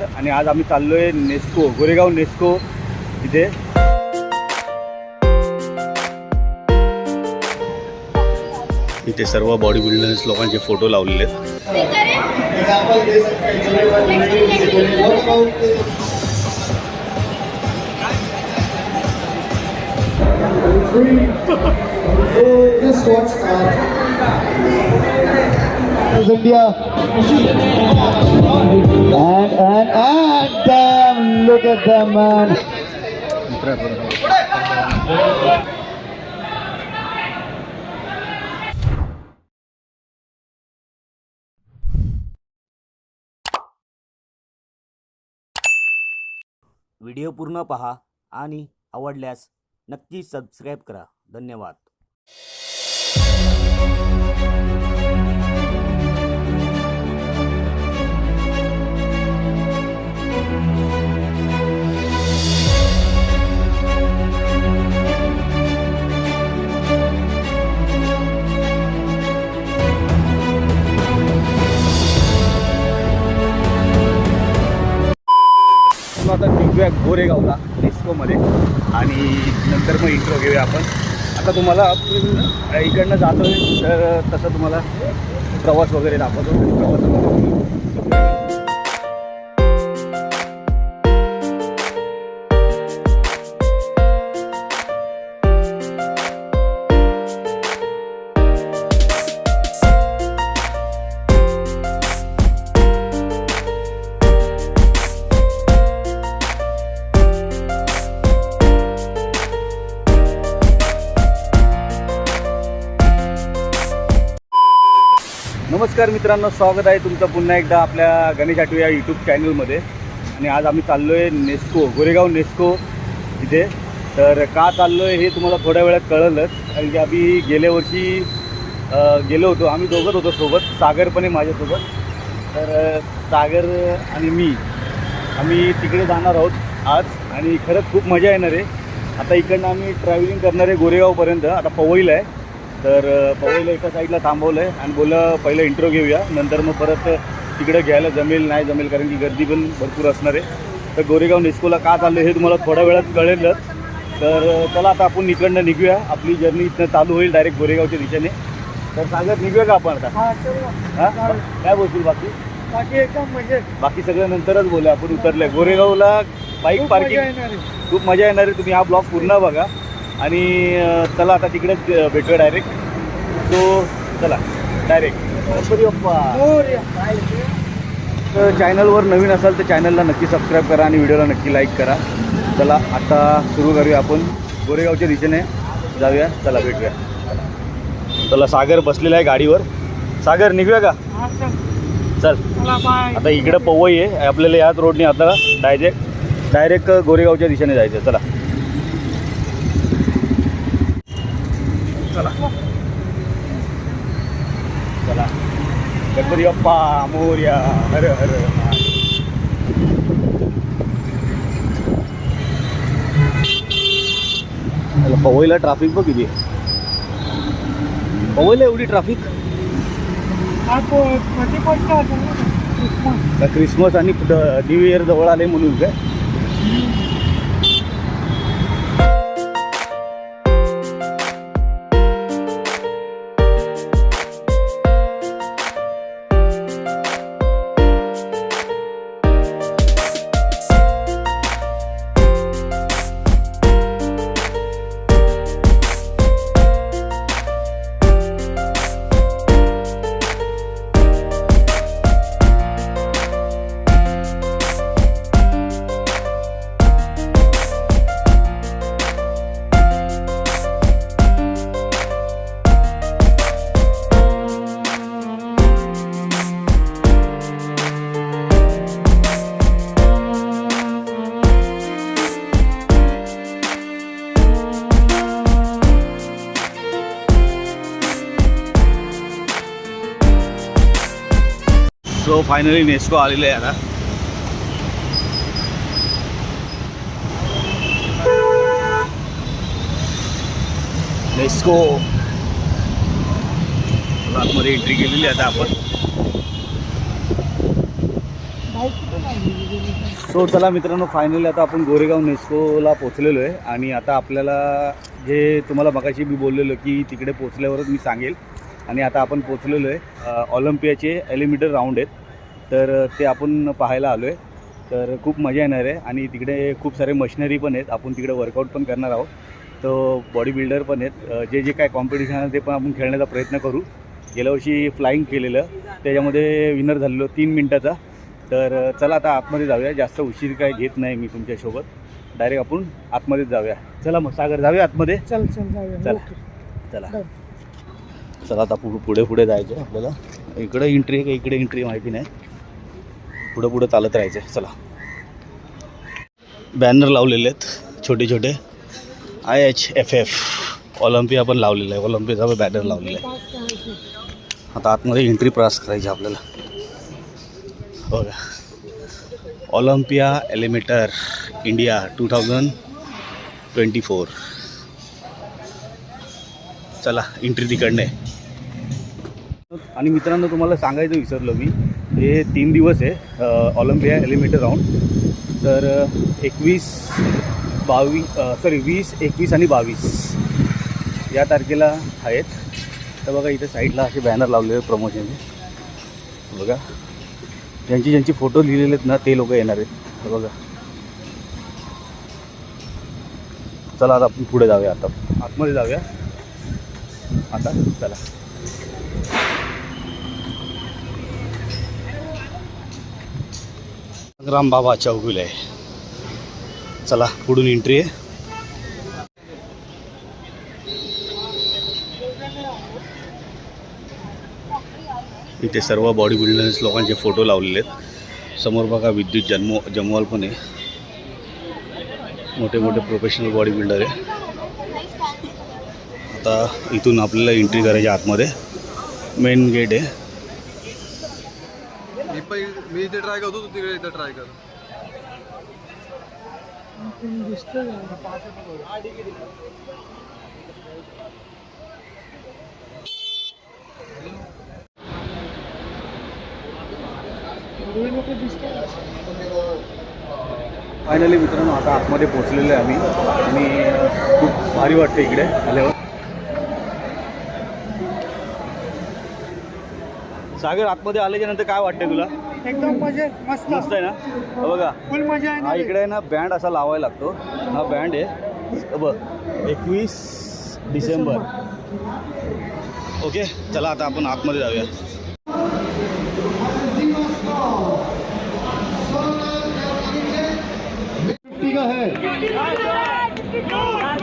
आणि आज आम्ही चाललोय नेस्को गोरेगाव नेस्को इथे. इथे सर्व बॉडी बिल्डर्स लोकांचे फोटो लावलेले आहेत. This. Is India. And, and, and, damn, look at them, man. Video पूर्ण पहा आणि आवडल्यास नक्की सबस्क्राईब करा धन्यवाद आता निघूया गोरेगावला डिस्कोमध्ये. आणि नंतर मग इंट्रो घेऊया आपण. आता तुम्हाला इकडनं जातो तर तसं तुम्हाला प्रवास वगैरे दाखवतो. प्रवास नमस्कार मित्रांनो स्वागत आहे तुमचं पुन्हा एकदा आपल्या गणेश आठवे या यूट्यूब चॅनलमध्ये आणि आज आम्ही चाललो आहे नेस्को गोरेगाव नेस्को इथे. तर का चाललो आहे हे तुम्हाला थोड्या वेळात कळलंच. कारण की आम्ही गेल्या वर्षी गेलो होतो. आम्ही दोघंच होतो सोबत. सागर पण आहे माझ्यासोबत. तर सागर आणि मी आम्ही तिकडे जाणार आहोत आज. आणि खरंच खूप मजा येणार आहे. आता इकडनं आम्ही ट्रॅव्हलिंग करणार आहे गोरेगावपर्यंत. आता पवईला आहे. तर पवईला एका साईडला थांबवलं आहे आणि बोललं पहिलं इंट्रो घेऊया. नंतर मग परत तिकडं घ्यायला जमेल नाही जमेल कारण की गर्दी पण भरपूर असणार आहे. तर गोरेगाव नेस्कोला का चाललं हे तुम्हाला थोड्या वेळात कळेलच. तर चला आता आपण इकडनं निघूया. आपली जर्नी इथनं चालू होईल डायरेक्ट गोरेगावच्या दिशेने. तर सागर निघूया का आपण आता? हां काय बोलतील बाकी? बाकी एकदम मजेत. बाकी सगळं नंतरच बोलूया. आपण उतरलंय. गोरेगावला बाईक पार्किंग खूप मजा येणार आहे. तुम्ही हा ब्लॉग पूर्ण बघा. आणि चला आता तिकडेच भेटूया डायरेक्ट सो चला डायरेक्ट तर चॅनलवर नवीन असाल तर चॅनलला नक्की सबस्क्राईब करा आणि व्हिडिओला नक्की लाईक करा. चला आता सुरू करूया आपण. गोरेगावच्या दिशेने जाऊया. चला भेटूया. चला सागर बसलेला आहे गाडीवर. सागर निघूया का? चल. आता इकडं पवई आहे. आपल्याला याच रोडने आता डायरेक्ट डायरेक्ट गोरेगावच्या दिशेने जायचं चला. गणपती बाप्पा मोर्या हर हर. पवईला ट्राफिक बघ किती आहे. पवईला एवढी ट्राफिक क्रिसमस आणि न्यू इयर जवळ आले म्हणून काय सो फायनली नेस्को आलेले आहे आता. नेस्को आतमध्ये एंट्री केलेली आहे आता आपण. सो चला मित्रांनो फायनली आता आपण गोरेगाव नेस्कोला पोचलेलो आहे. आणि आता आपल्याला जे तुम्हाला मगाशी मी बोललेलो की तिकडे पोचल्यावरच मी सांगेल. आणि आता आपण पोचलेलो आहे ऑलिम्पियाचे एलिमीटर राऊंड आहेत. तर ते आपण पाहायला आलो आहे तर खूप मजा येणार आहे आणि तिकडे खूप सारे मशिनरी पण आहेत. आपण तिकडे वर्कआउट पण करणार आहोत. तर बॉडी बिल्डर पण आहेत. जे जे काय कॉम्पिटिशन आहे ते पण आपण खेळण्याचा प्रयत्न करू. गेल्या वर्षी फ्लाईंग केलेलं. त्याच्यामध्ये विनर झालेलो तीन मिनटाचा. तर चला आता आतमध्ये जाऊया. जास्त उशीर काय घेत नाही मी तुमच्यासोबत. डायरेक्ट आपण आतमध्येच जाऊया. चला मग सागर जाऊया आतमध्ये? चल चल जाऊया. चला. चला. चला आता पुढे पुढे पुढे जायचं आहे आपल्याला. इकडे एंट्री आहे का? इकडे एंट्री माहिती नाही. पुढं पुढं चालत राहायचं. आहे चला. बॅनर लावलेले आहेत छोटे छोटे. I H F F Olympia पण लावलेलं आहे. ऑलिम्पियाचा पण बॅनर लावलेला आहे. आता आतमध्ये एंट्री प्रवास करायची आपल्याला. बघा. Olympia eliminator India two thousand twenty four चला एंट्री तिकडने आणि मित्रांनो तुम्हाला सांगायचं विसरलो मी. हे तीन दिवस आहे ऑलिम्पिया एलिमेटर राऊंड. तर एकवीस बावीस सॉरी वीस एकवीस आणि बावीस या तारखेला आहेत. तर बघा इथे साईडला असे बॅनर लावलेले प्रमोशनचे बघा. ज्यांची ज्यांची फोटो लिहिलेले आहेत ना ते लोक येणार आहेत. बघा. चला आता आपण पुढे जाऊया आता. आतमध्ये जाऊया. आता चला. रामबाबा चौगुल आहे. चला पुढून एंट्री आहे. इथे सर्व बॉडी बिल्डर्स लोकांचे फोटो लावलेले आहेत. समोर बघा विद्युत जन्म जमवाल पण आहे. मोठे मोठे प्रोफेशनल बॉडी बिल्डर आहे. आता इथून आपल्याला एंट्री करायची आतमध्ये. मेन गेट आहे. इथे ट्राय करतो तू तिकडे इथे ट्राय कर. फायनली मित्रांनो आता आतमध्ये पोहोचलेलो आहे आम्ही. आणि खूप भारी वाटतं इकडे आल्यावर. सागर आतमध्ये आल्याच्यानंतर काय वाटतंय तुला? एकदम मज़ा मस्त. मस्त आहे ना? हा बघा. फुल मज़ा आहे हा ना इकडे ना बँड असा लावायला लागतो. हा बँड आहे. हे बघ एकवीस डिसेंबर. ओके चला आता आपण आतमध्ये जाऊया. फिफ्टी का है?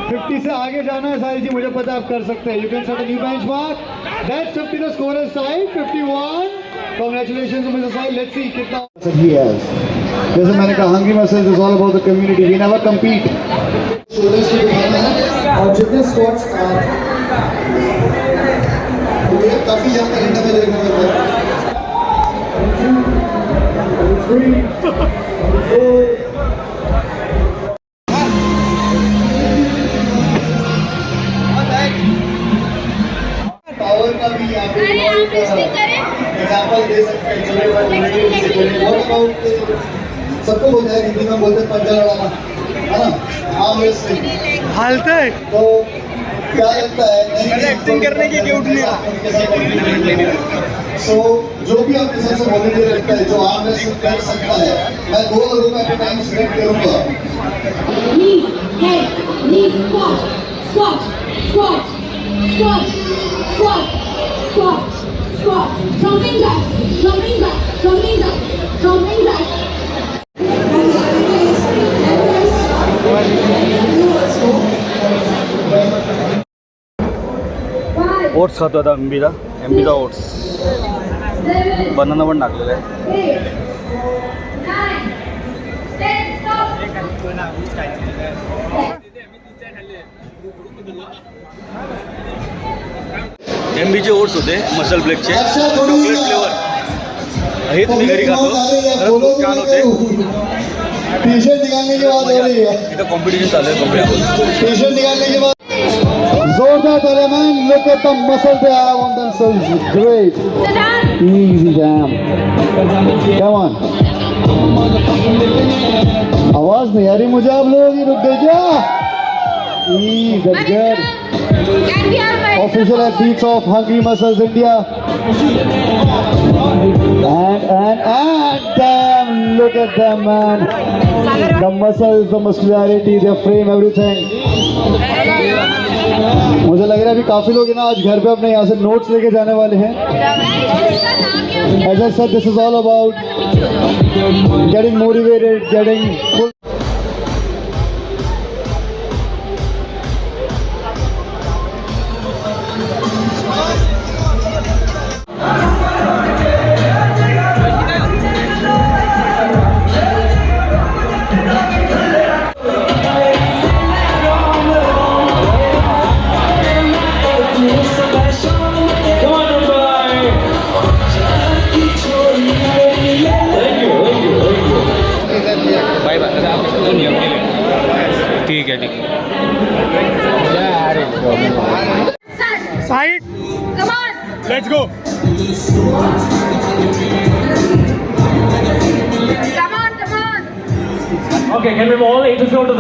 फिफ्टी से आगे जाना है साहिल जी मुझे पता है आप कर सकते हैं. You can set a new benchmark that fifty the score is Sahil fifty one congratulation to mister Sahil let's see कितना ही है जैसे मैंने कहा hungry muscles is all about the community we never compete shoulders को दिखाना है और जितने स्क्वाट्स ये काफी यंग कैलेंडर में देखने को मिलता है डालता है। तो क्या लगता है मैंने एक्टिंग करने के लिए उठने तो जो भी आप किसी से बोलने के लगता है जो आप में से कर सकता है। मैं दो लोगों का टाइम स्पेंड करूँगा। Squat, jumping jacks. ओट्स खातो आता एमबीचा एमबीचा ओट्स बनाना पण टाकलेला आहे. एमबीचे ओट्स होते मसल ब्लेकचे चॉकलेट फ्लेवर हे तुम्ही घरी खातो. खरंच खूप छान होते. इथं कॉम्पिटिशन चालू आहे बघूया. आपण टी शर्ट निकालने के बाद जोरदार तालियां man look at the muscle they have on themselves great Sit down. easy damn come on आवाज नहीं आ रही मुझे आप लोग ये रुक गए क्या E गजगर Can we have a official athletes of Hungry Muscles India. And and and damn, look at them, man. The muscles, the muscularity, their frame, everything. मुझे लग रहा है अभी काफ़ी लोग ना आज घर पे अपने यहाँ से नोट्स लेके जाने वाले हैं। As S sir this is all about getting motivated getting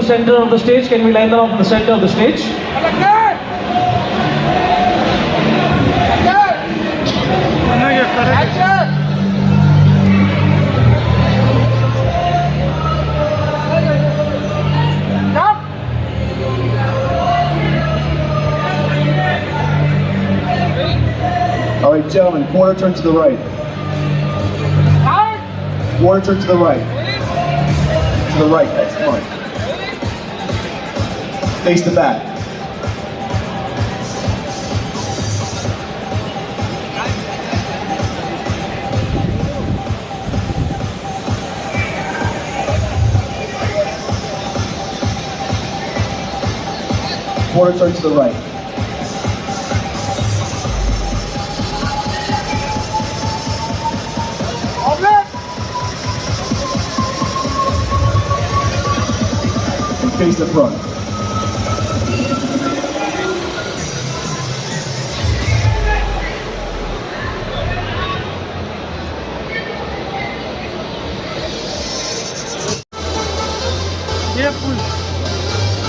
center of the stage? Can we line them up the center of the stage? All right, gentlemen, corner turn to the right. Corner turn to the right. To the right, that's come on. Face the back. Corner turn to the right. face the front.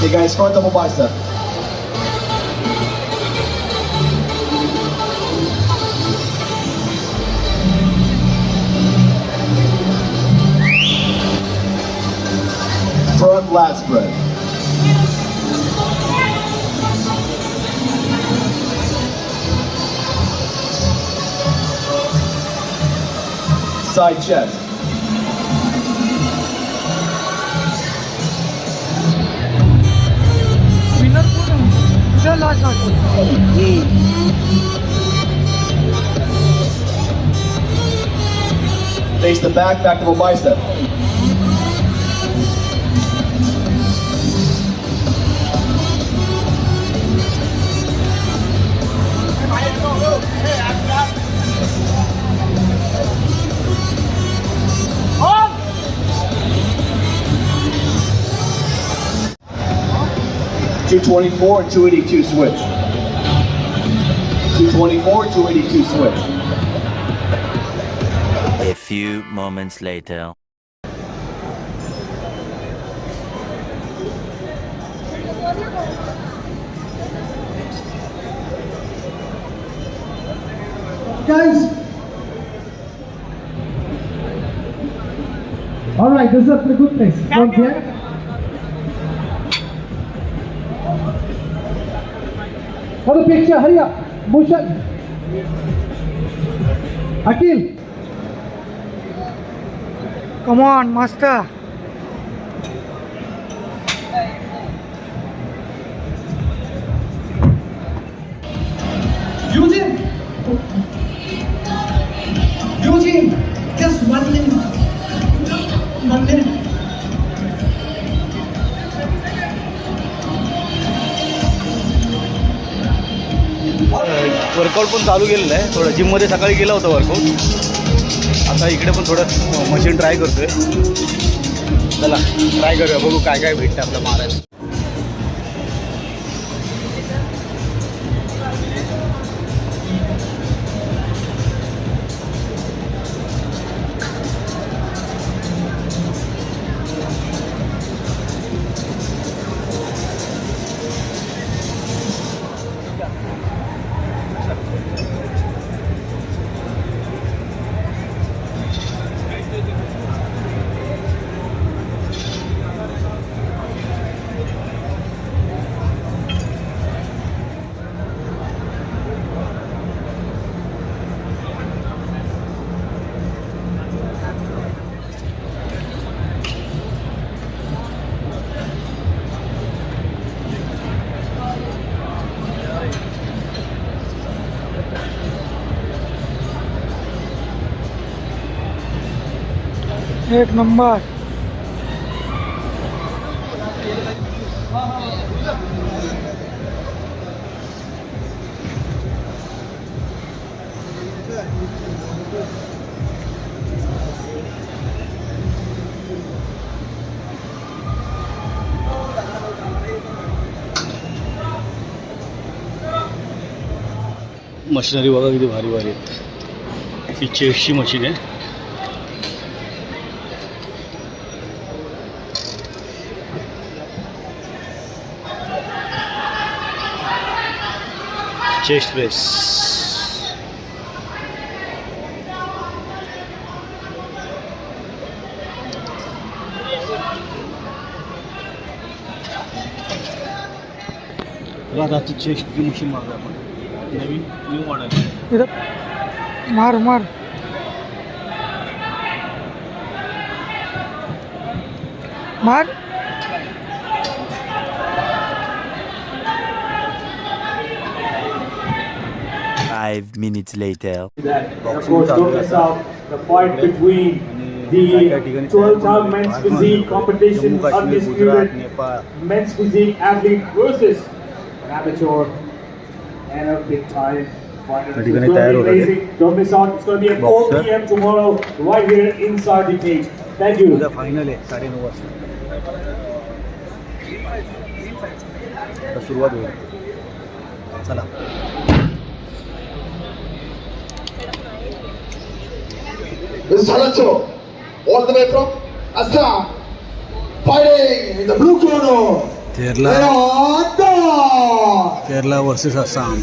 Hey guys, front double bicep. Front lat spread. Side chest. Face the back, back to a bicep. 224 and 282 switch. 224, 282 switch. A few moments later. Guys, all right, this is a good place. From here, Up. Bhushan. Akil. Come on, master. Eugene! Eugene! Just one minute. One minute. Workout पण चालू केलेलं आहे. थोडं जिममध्ये सकाळी केलं होतं workout आता इकडे पण थोडं मशीन ट्राय करतोय. चला ट्राय करूया. बघू काय काय भेटतं आपलं मारायला. एक नंबर. मशिनरी बघा किती भारी भारी आहेत. ही चेस्टची मशीन आहे. चेस्ट प्रेस राधाची चेस्टची मशीन मागं आपण. नवीन न्यू मॉडेल मार मार. मार. Five minutes later. that. And of course, don't miss out the fight between the 12 time men's physique competition Jammu Kashmir Gujarat undisputed Nepal men's physique athlete versus an amateur and a big time fighter. त्या It's ठिकाणी going तयार to be होतात ते. amazing. Don't miss out. It's going to be at 4 Boxer. p.m. tomorrow right here inside the cage. Thank you. उद्या final आहे साडेनऊ वाजता आता सुरुवात होईल चला This is all the way from Asa, fighting in the blue corner. Kerala. Kerala versus Assam.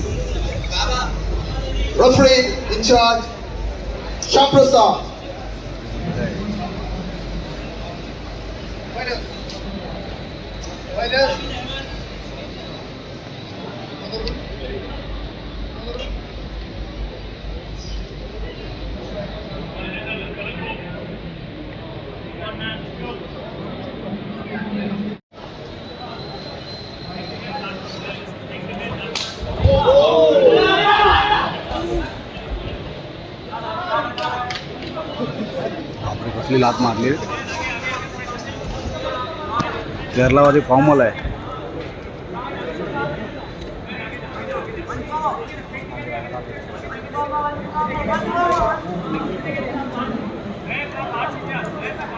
Referee in charge, Shaprasad. Fighters. Fighters. लात मारली. केरलामध्ये फॉर्मल आहे.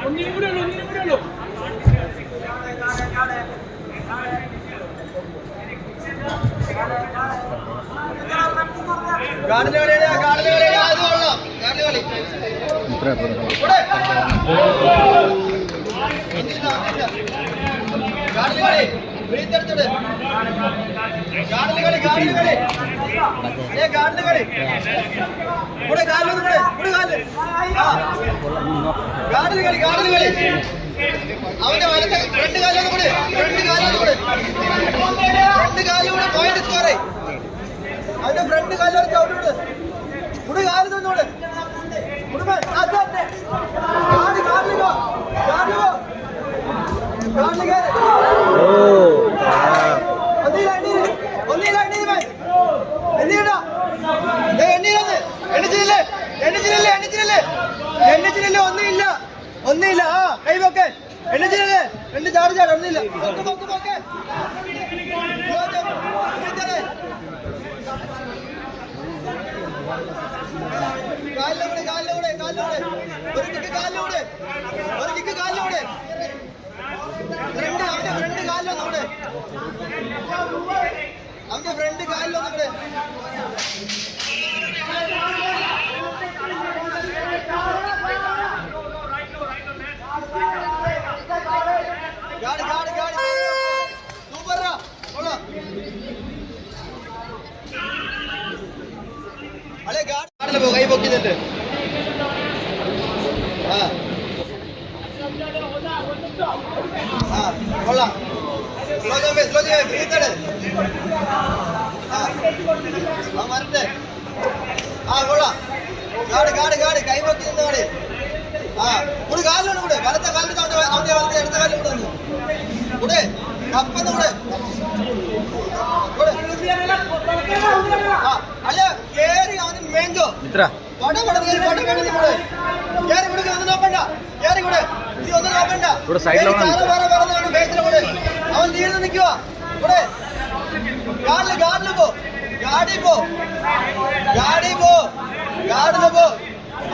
मित्र അവന്റെ വലത്തെ രണ്ട് കാലം കൂടെ രണ്ട് കാലം കൂടെ അവന്റെ front കാലിലൊന്നുകൂടെ God God God super കൊള്ളാം അല്ലെ ഗാഡ് ഗാഡിൽ പോ കൈ പൊക്കിന്നിട്ട് ആ ആ കൊള്ളാം വരട്ടെ ആ കൊള്ളാം. കാട് കാട് കാട് കൈവക്കി നിന്ന് ആ ഒരു കാലിലൂടെ കൂടെ. വലത്തെ കാലിലൂടെ അവന്റെ അവന്റെ വലത്തെ ഇടത്ത കാലിലൂടെ നിന്ന് കൂടെ കപ്പന്ന് കൂടെ. കേറി അവന് മേങ്കോ. പട പട കേറി പട പട കൂടെ. കേറി കൂടെ ഒന്ന് നോക്കണ്ട. കേറി കൂടെ. ഇത് ഒന്ന് നോക്കണ്ട. ഇവിടെ സൈഡിലാണ് വേറെ അവൻ തീരെ നിൽക്കുക ഇവിടെ ഗാർഡിൽ ഗാർഡിൽ പോ ഗാഡി പോ ഗാഡി പോ ഗാർഡിൽ പോ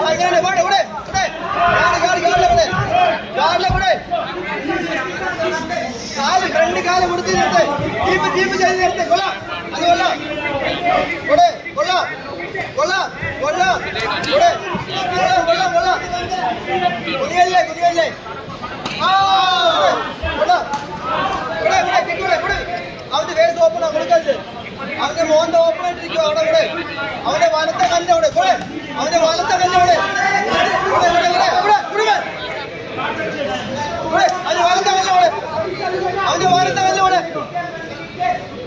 അങ്ങനെ ഇവിടെ ഇവിടെ ഇവിടെ ഗാർഡ് ഗാർഡ് ഗാർഡിൽ ഇവിടെ ഗാർഡിൽ ഇവിടെ കാല് രണ്ട് കാല് കൊടുത്ത് നേരത്തെ ജീപ്പ് ജീപ്പ് ചെയ്ത് നേരത്തെ കൊള്ളാം അത് കൊള്ളാം ഇവിടെ കൊള്ളാം കൊള്ളാം കൊള്ളാം ഇവിടെ കൊള്ളാം കൊള്ളാം കൊള്ളാം കുതിയല്ലേ കുതിയല്ലേ ആ കൊള്ളാം അവന്റെ ഫേസ് ഓപ്പൺ കൊടുക്കരുത്. അവന്റെ മോന്റെ ഓപ്പൺ ആയിട്ടിരിക്കും അവിടെ ഇവിടെ. വലത്തെ കല്ലിന്റെ അവിടെ കൂടെ അവന്റെ വലത്തെ കല്ലിന്റെ അവിടെ. അവന്റെ വലത്തെ കല്ലിന്റെ അവിടെ. അവന്റെ വലത്തെ കല്ലിന്റെ അവിടെ.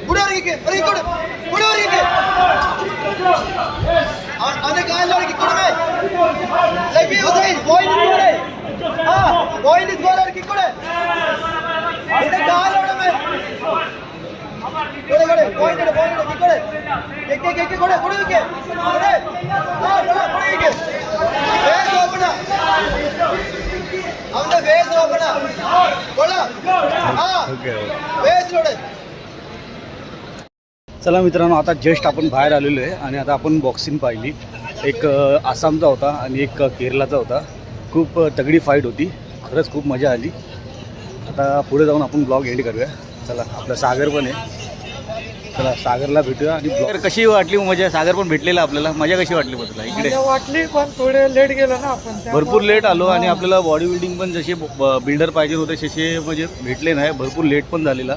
ഇവിടെ ഇറങ്ങിക്ക് ഇറങ്ങിക്കോട്. ഇവിടെ ഇറങ്ങിക്ക്. അവന്റെ കാലിലവിടെ കിക്കോടേ പോയിന്റ് പോയിന്റ് സ്കോർ ഇറക്കിക്കോടേ. चला मित्रांनो आता जस्ट आपण बाहेर आलेलो आहे आणि आता आपण बॉक्सिंग पाहिली. एक आसामचा होता आणि एक केरलाचा होता. खूप तगडी फाईट होती. खरंच खूप मजा आली. आता पुढे जाऊन आपण ब्लॉग एंड करूया. चला आपलं सागर पण आहे. चला सागरला भेटूया आणि ब्लॉग कशी वाटली मजा? सागर पण भेटलेला आपल्याला. मजा कशी वाटली बघ इकडे. वाटली पण थोडे लेट गेलो ना आपण भरपूर लेट आलो आणि आपल्याला बॉडी बिल्डिंग पण जसे बिल्डर पाहिजे होते तसे म्हणजे भेटले नाही. भरपूर लेट पण झालेला.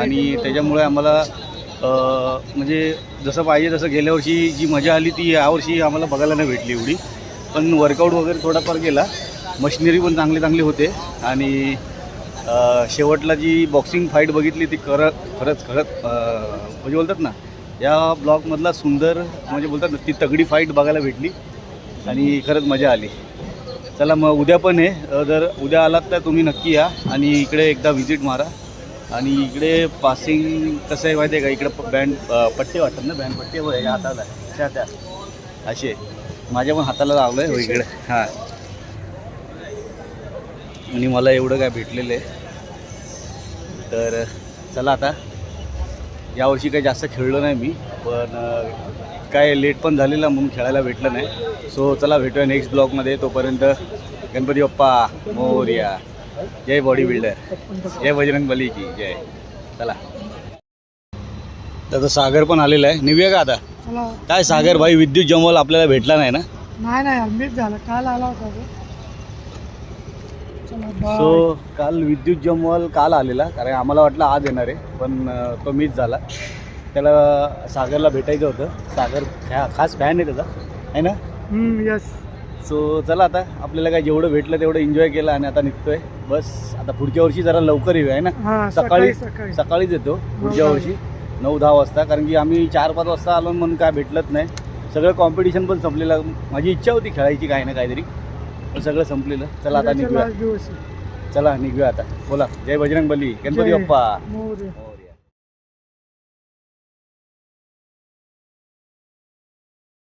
आणि त्याच्यामुळे आम्हाला म्हणजे जसं पाहिजे तसं गेल्या वर्षी जी मजा आली ती यावर्षी आम्हाला बघायला नाही भेटली एवढी. पण वर्कआउट वगैरे थोडाफार केला मशिनरी पण चांगले चांगले होते. आणि शेवटला जी बॉक्सिंग फाईट बघितली ती खरं खरंच खरंच म्हणजे बोलतात ना या ब्लॉगमधला सुंदर म्हणजे बोलतात ना ती तगडी फाईट बघायला भेटली आणि खरंच मजा आली. चला मग उद्या पण आहे जर उद्या आलात तर तुम्ही नक्की या आणि इकडे एकदा व्हिजिट मारा. आणि इकडे पासिंग कसं आहे माहिती आहे का? इकडे प- बँड पट्टे वाटतात ना बँड पट्टे हो या हाताला त्या त्या. असे. माझ्या पण हाताला लावलं आहे हो इकडे. हां. आणि मला एवढं काय भेटलेलं आहे. तर चला आता. यावर्षी काही जास्त खेळलो नाही मी पण काय लेट पण झालेला म्हणून खेळायला भेटलं नाही. सो चला भेटूया नेक्स्ट ब्लॉगमध्ये तोपर्यंत गणपती बाप्पा मोर्या. जय बॉडी बिल्डर जय बजरंग बली की जय. चला. तर सागर पण आलेला आहे. निघूया का आता? चला काय सागर भाई विद्युत जमवल आपल्याला भेटला नाही ना? नाही नाही मीच झालं. काल आला होता सो काल विद्युत जमवाल काल आलेला कारण आम्हाला वाटलं आज येणार आहे पण तो मिस झाला. त्याला सागरला भेटायचं होतं. सागर खा खास फॅन आहे त्याचा आहे ना? यस सो चला आता आपल्याला काय जेवढं भेटलं तेवढं एन्जॉय केलं आणि आता निघतोय. बस आता पुढच्या वर्षी जरा लवकर येऊया आहे ना? हा सकाळी सकाळी सकाळी. सकाळीच येतो पुढच्या दहा. वर्षी नऊ दहा वाजता कारण की आम्ही चार पाच वाजता आलो म्हणून काय भेटलंच नाही. सगळं कॉम्पिटिशन पण संपलेलं. माझी इच्छा होती खेळायची काही ना काहीतरी. सगळं संपलेलं. चला आता निघूया. चला निघूया आता. बोला. जय बजरंग बली गणपती बाप्पा.